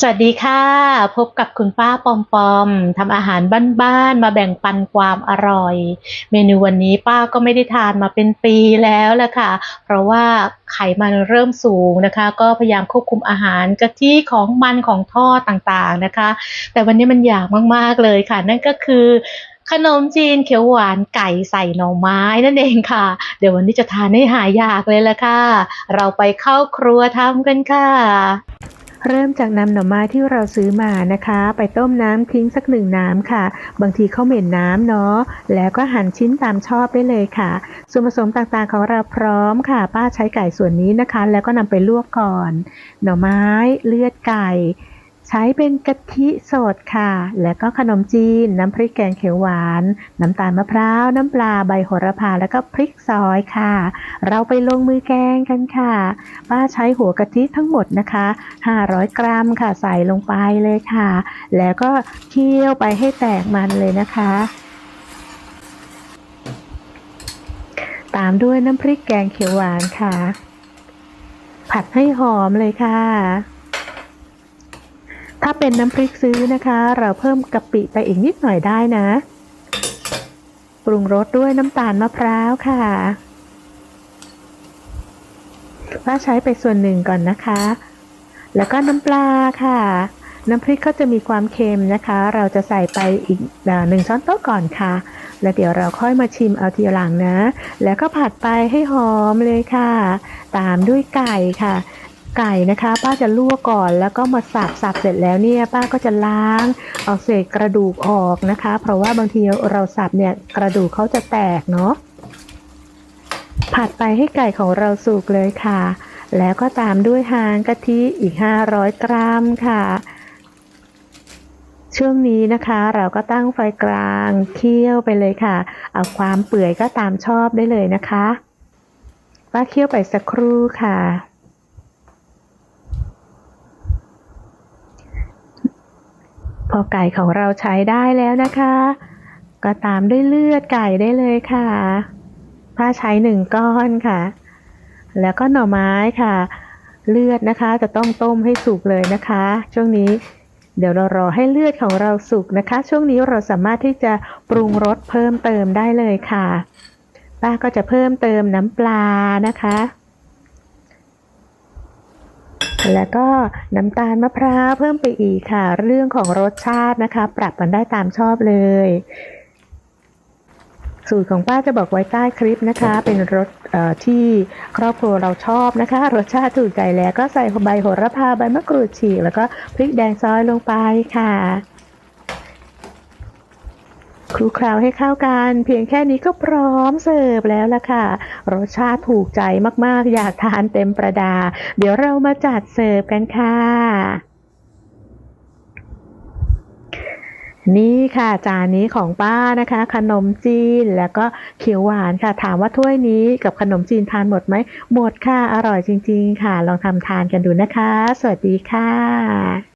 สวัสดีค่ะ พบกับคุณป้าปอมปอมทำอาหารบ้านๆมาแบ่งปันความอร่อย เมนูวันนี้ป้าก็ไม่ได้ทานมาเป็นปีแล้วละค่ะ เพราะว่าไขมันเริ่มสูงนะคะ ก็พยายามควบคุมอาหารกะทิของมันของทอดต่างๆนะคะ แต่วันนี้มันอยากมากๆเลยค่ะ นั่นก็คือขนมจีนเขียวหวานไก่ใส่หน่อไม้นั่นเองค่ะ เดี๋ยววันนี้จะทานให้หายอยากเลยละค่ะ เราไปเข้าครัวทำกันค่ะ เริ่มจากนำหน่อไม้ที่เราซื้อมานะคะ ไปต้มน้ำทิ้งสักหนึ่งน้ำค่ะ บางทีเขาเหม็นน้ำเนาะแล้วก็หั่นชิ้นตามชอบได้เลยค่ะ ส่วนผสมต่างๆของเราพร้อมค่ะ ป้าใช้ไก่ส่วนนี้นะคะ แล้วก็นำไปลวกก่อน หน่อไม้เลือดไก่ ใช้เป็นกะทิสดค่ะ แล้วก็ขนมจีน น้ำพริกแกงเขียวหวาน น้ำตาลมะพร้าว น้ำปลาใบโหระพา แล้วก็พริกซอยค่ะ เราไปลงมือแกงกันค่ะ ป้าใช้หัวกะทิทั้งหมดนะคะ 500 กรัมค่ะ ใส่ลงไปเลยค่ะ แล้วก็เคี่ยวไปให้แตกมันเลยนะคะตามด้วยน้ำพริกแกงเขียวหวานค่ะ ผัดให้หอมเลยค่ะ ถ้าเป็นน้ำพริกซื้อนะคะ เราเพิ่มกะปิไปอีกนิดหน่อยได้นะ ปรุงรสด้วยน้ำตาลมะพร้าวค่ะป้าใช้ไปส่วนหนึ่งก่อนนะคะ แล้วก็น้ำปลาค่ะ น้ำพริกก็จะมีความเค็มนะคะ เราจะใส่ไปอีกหนึ่งช้อนโต๊ะก่อนค่ะ แล้วเดี๋ยวเราค่อยมาชิมเอาทีหลังนะ แล้วก็ผัดไปให้หอมเลยค่ะ ตามด้วยไก่ค่ะ ไก่นะคะ ป้าจะลวกก่อนแล้วก็มาสับสับเสร็จแล้วเนี่ยป้าก็จะล้างเอาเศษกระดูกออกนะคะ เพราะว่าบางทีเราสับเนี่ยกระดูกเขาจะแตกเนาะผัดไปให้ไก่ของเราสุกเลยค่ะ แล้วก็ตามด้วยหางกะทิอีก 500 กรัมค่ะ ช่วงนี้นะคะเราก็ตั้งไฟกลางเคี่ยวไปเลยค่ะ เอาความเปื่อยก็ตามชอบได้เลยนะคะป้าเคี่ยวไปสักครู่ค่ะ อไก่ของเราใช้ได้แล้วนะคะ ก็ตามด้วยเลือดไก่ได้เลยค่ะป้าใช้หนึ่งก้อนค่ะ แล้วก็หน่อไม้ค่ะ เลือดนะคะ จะต้องต้มให้สุกเลยนะคะ ช่วงนี้เดี๋ยวเรารอให้เลือดของเราสุกนะคะ ช่วงนี้เราสามารถที่จะปรุงรสเพิ่มเติมได้เลยค่ะ ป้าก็จะเพิ่มเติมน้ำปลานะคะ แล้วก็น้ำตาลมะพร้าวเพิ่มไปอีกค่ะ เรื่องของรสชาตินะคะ ปรับกันได้ตามชอบเลย สูตรของป้าจะบอกไว้ใต้คลิปนะคะ เป็นรสเอ่อที่ครอบครัวเราชอบนะคะ รสชาติถูกใจแล้วก็ใส่ใบโหระพาใบมะกรูดฉีกแล้วก็พริกแดงซอยลงไปค่ะ คลุกเคล้าให้เข้ากัน เพียงแค่นี้ก็พร้อมเสิร์ฟแล้วล่ะค่ะ รสชาติถูกใจมากๆ อยากทานเต็มประดา เดี๋ยวเรามาจัดเสิร์ฟกันค่ะ นี่ค่ะจานนี้ของป้านะคะ ขนมจีนแล้วก็เขียวหวานค่ะ ถามว่าถ้วยนี้กับขนมจีนทานหมดไหมหมดค่ะ อร่อยจริง ๆ ค่ะ ลองทำทานกันดูนะคะ สวัสดีค่ะ